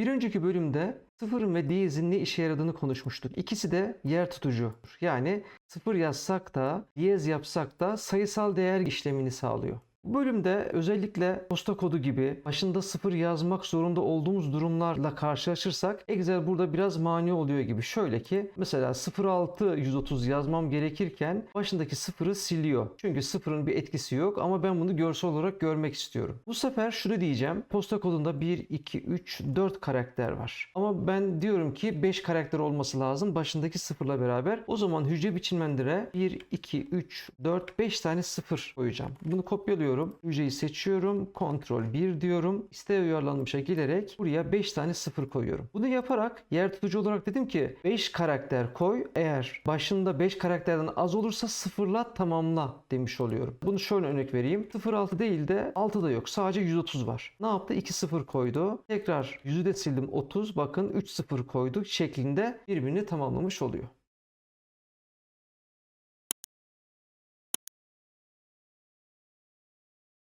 Bir önceki bölümde sıfırın ve diyezin ne işe yaradığını konuşmuştuk. İkisi de yer tutucu. Yani sıfır yazsak da diyez yapsak da sayısal değer işlemini sağlıyor. Bölümde özellikle posta kodu gibi başında sıfır yazmak zorunda olduğumuz durumlarla karşılaşırsak Excel burada biraz mani oluyor gibi. Şöyle ki mesela 06130 yazmam gerekirken başındaki sıfırı siliyor. Çünkü sıfırın bir etkisi yok ama ben bunu görsel olarak görmek istiyorum. Bu sefer şunu diyeceğim. Posta kodunda 1, 2, 3, 4 karakter var. Ama ben diyorum ki 5 karakter olması lazım başındaki sıfırla beraber. O zaman hücre biçimlendir'e 1, 2, 3, 4, 5 tane sıfır koyacağım. Bunu kopyalıyorum. Hücreyi seçiyorum. Ctrl 1 diyorum. İsteğe uyarlanmışa gelerek buraya 5 tane sıfır koyuyorum. Bunu yaparak yer tutucu olarak dedim ki 5 karakter koy. Eğer başında 5 karakterden az olursa sıfırla tamamla demiş oluyorum. Bunu şöyle örnek vereyim. 06 değil de 6 da yok. Sadece 130 var. Ne yaptı? 2 sıfır koydu. Tekrar 100'ü de sildim 30. Bakın 3 sıfır koyduk şeklinde birbirini tamamlamış oluyor.